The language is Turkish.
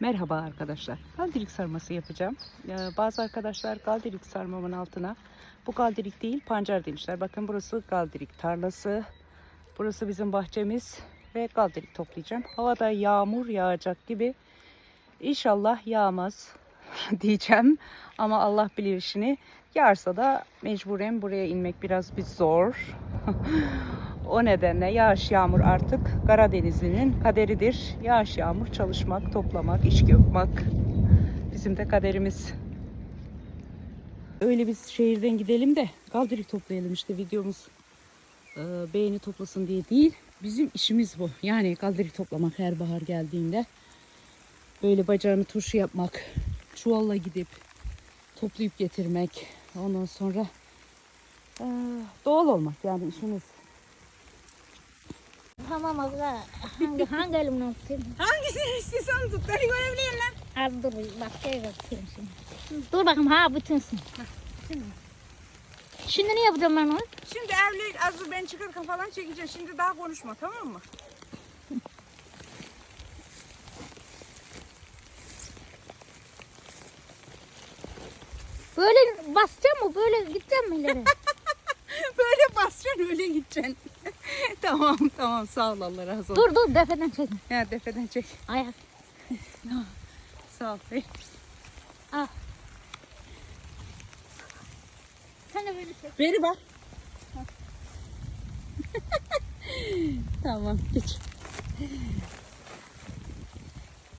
Merhaba arkadaşlar. Galdirik sarması yapacağım. Ee, bazı arkadaşlar galdirik sarmamın altına bu galdirik değil pancar demişler. Bakın burası galdirik tarlası. Burası bizim bahçemiz ve galdirik toplayacağım. Havada yağmur yağacak gibi. İnşallah yağmaz diyeceğim. Ama Allah bilir işini. Yağarsa da mecburen buraya inmek biraz bir zor. O nedenle yağış yağmur artık Karadenizli'nin kaderidir. Yağış yağmur çalışmak, toplamak, iş yapmak bizim de kaderimiz. Öyle biz şehirden gidelim de kaldirik toplayalım işte videomuz e, beğeni toplasın diye değil. Bizim işimiz bu. Yani kaldirik toplamak her bahar geldiğinde. Böyle bacağını turşu yapmak, çuvalla gidip toplayıp getirmek. Ondan sonra e, doğal olmak yani işimiz. Tamam abla. Hangi, hangi elimden tutayım? Hangisini istiyorsan tut. Beni görebilirsin lan. Az dur başka yere tutayım şimdi. Dur bakayım ha bütünsün. Şimdi ne yapacağım ben onu? Şimdi evli az dur ben çıkarken falan çekeceğim. Şimdi daha konuşma tamam mı? Böyle basacağım mı? Böyle gideceğim mi ileri? Böyle basacaksın öyle gideceksin. Tamam tamam sağ ol Allah razı olsun. dur dur defeden çek. Ya defeden çek. Ayak. Sağ ol. Al. Sen de böyle çek. Beri bak. tamam geç.